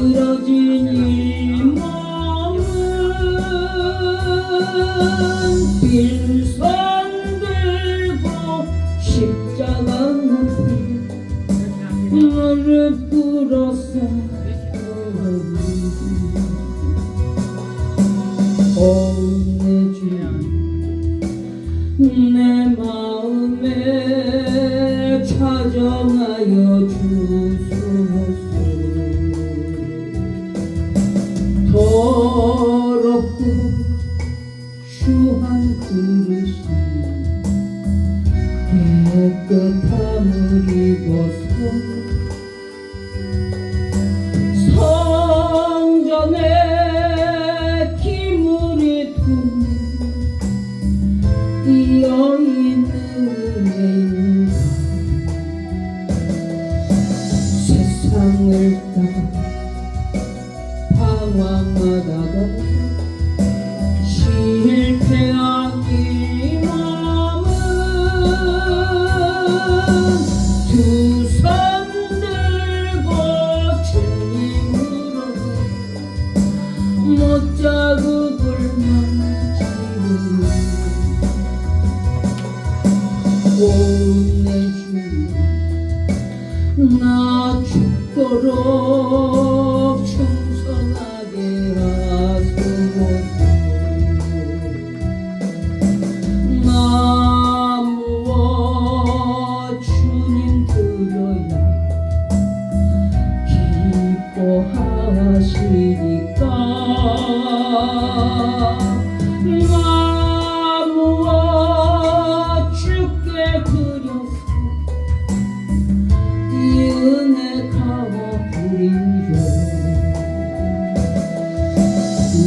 내 주님 내 마음에 찾아와요 주 깨끗함을 입어서 성전에 기물이 은혜인가 세상을 따라 방황하다가 나 죽도록 충성하게 하소서 나무와 주님 들어야 기뻐하시니까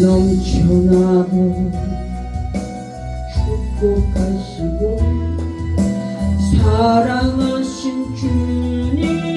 넘쳐나고 축복하시고 사랑하신 주님